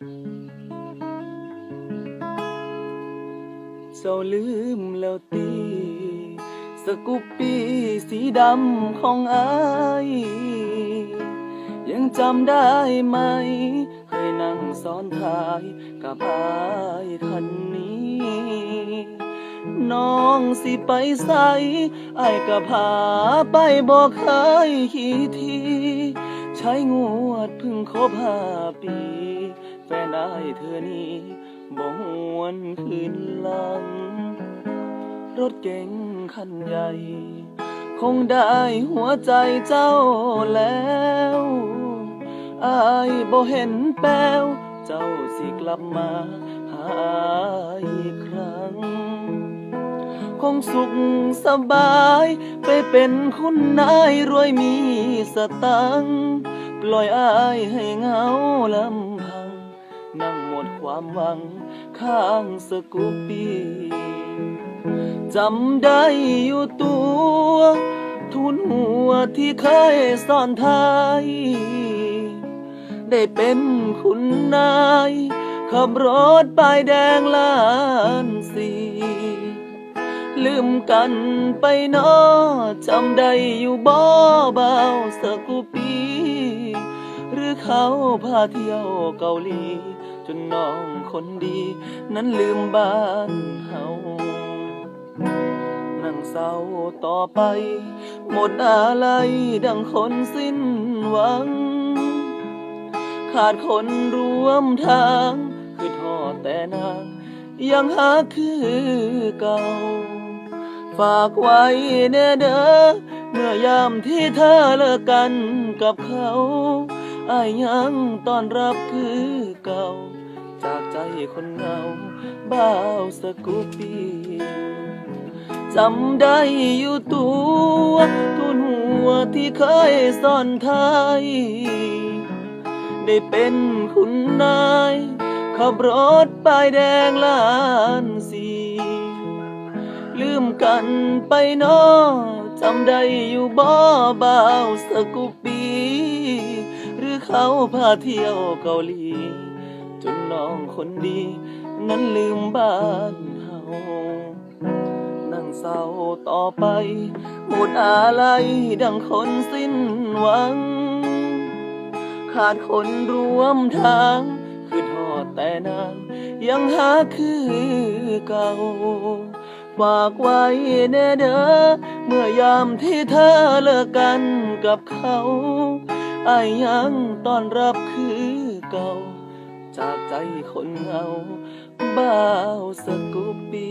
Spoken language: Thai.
เจ้าลืมแล้วตีสกุปปี้สีดำของอายยังจำได้ไหม เคยนั่งซ้อนท้ายกับอายคันนี้ น้องสิไปใส่อายก็พาไปบอกเคยขี่ที ใช้งวดพึ่งครบห้าปี แฟนอายเธอนี้บ่หวนคืนหลัง รถเก๋งคันใหญ่ คงได้หัวใจเจ้าแล้วอายบ่เห็นแป้ว เจ้าสิกลับมาหาอีกครั้ง คงสุขสบาย ไปเป็นคุณนายรวยมีสตังปล่อยอายให้เหงาลำพัง ดความหวังข้างสกูปปี้จำได้อยู่ตัว ทุนหัวที่เคยซ่อนท้ายได้เป็นคุณนายขับรถป้ายแดงล้านสีลืมกันไปเนอจำได้อยู่บ่เบาสกุปี หรือเขาพาเที่ยวเกาหลี จนน้องคนดี นั้นลืมบ้านเฮานั่งเศร้าต่อไป หมดอะไรดังคนสิ้นหวัง ขาดคนร่วมทาง คือทอแต่นางยังหาคือเก่า ฝากไว้แน่เด้อเมื่อยามที่เธอเลิกกันกับเขา อายยังตอนรับคือเก่า จากใจคนเงาบ้าวสกุปีจำได้อยู่ตัวทุนหัวที่เคยซ่อนไทย ได้เป็นคุณนายขับรถป้ายแดงล้านสีลืมกันไปเนอจำได้อยู่บ่บ่าวสกุปี เขาพาเที่ยวเกาหลี จนน้องคนดี นั้นลืมบ้านเฮานั่งเศร้าต่อไปหมดอะไรดังคนสิ้นหวัง ขาดคนร่วมทางคือทอดแต่นางยังหาคือเก่าฝากไว้แน่เด้อเมื่อยามที่เธอเลิกกันกับเขา อายยังต้อนรับคือเก่า จากใจคนเหงาบ้าวสกุปปี